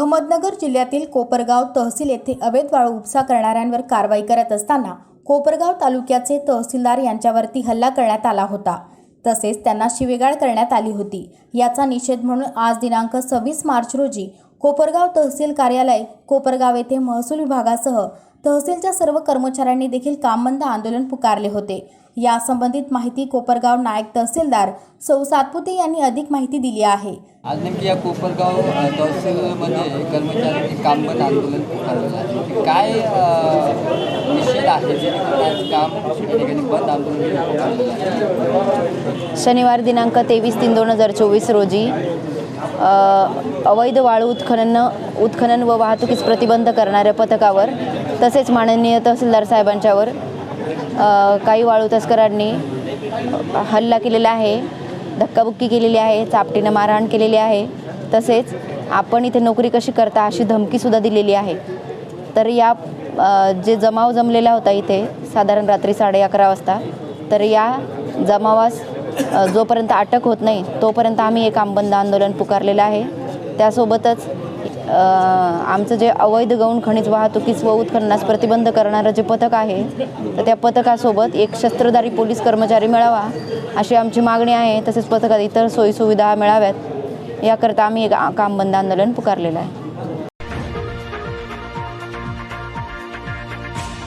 अहमदनगर जिल्ह्यातील कोपरगाव तहसील येथे अवैध वाळू उपसा करणाऱ्यांवर कारवाई करत असताना कोपरगाव तालुक्याचे तहसीलदार यांच्यावरती हल्ला करण्यात आला होता. तसेच त्यांना शिवेगाळ करण्यात आली होती. याचा निषेध म्हणून आज दिनांक सव्वीस मार्च रोजी कोपरगाव तहसील कार्यालय कोपरगाव येथे महसूल विभागासह तहसीलच्या सर्व कर्मचाऱ्यांनी देखील कामबंद आंदोलन पुकारले होते. या संबंधित माहिती कोपरगाव नायक तहसीलदार सौ सातपुते यांनी अधिक माहिती दिली आहे. आज नेमकी या कोपरगाव तहसीलमध्ये कर्मचाऱ्यांनी काम बंद आंदोलन पुकारलेलं आहे. काय निषेध आहे? काम बंद आंदोलन शनिवार दिनांक तेवीस तीन दोन हजार चोवीस रोजी अवैध वाळू उत्खनन उत्खनन व वाहतुकीस प्रतिबंध करणाऱ्या पथकावर तसेच माननीय तहसीलदार साहेबांच्यावर काही वाळू तस्करांनी हल्ला केलेला आहे धक्काबुक्की केलेली आहे चापटीनं मारहाण केलेली आहे तसेच आपण इथे नोकरी कशी करता अशी धमकीसुद्धा दिलेली आहे. तर या जे जमाव जमलेला होता इथे साधारण रात्री साडे अकरा वाजता तर या जमावास जोपर्यंत अटक होत नाही तोपर्यंत आम्ही एक आंबंद आंदोलन पुकारलेलं आहे. त्यासोबतच आमचं जे अवैध गौण खनिज वाहतुकीस व उत्खननास प्रतिबंध करणारं जे पथक आहे तर त्या पथकासोबत एक शस्त्रधारी पोलीस कर्मचारी मिळावा अशी आमची मागणी आहे. तसेच पथकात इतर सोयीसुविधा मिळाव्यात. याकरता आम्ही एक काम बंद आंदोलन पुकारलेलं आहे.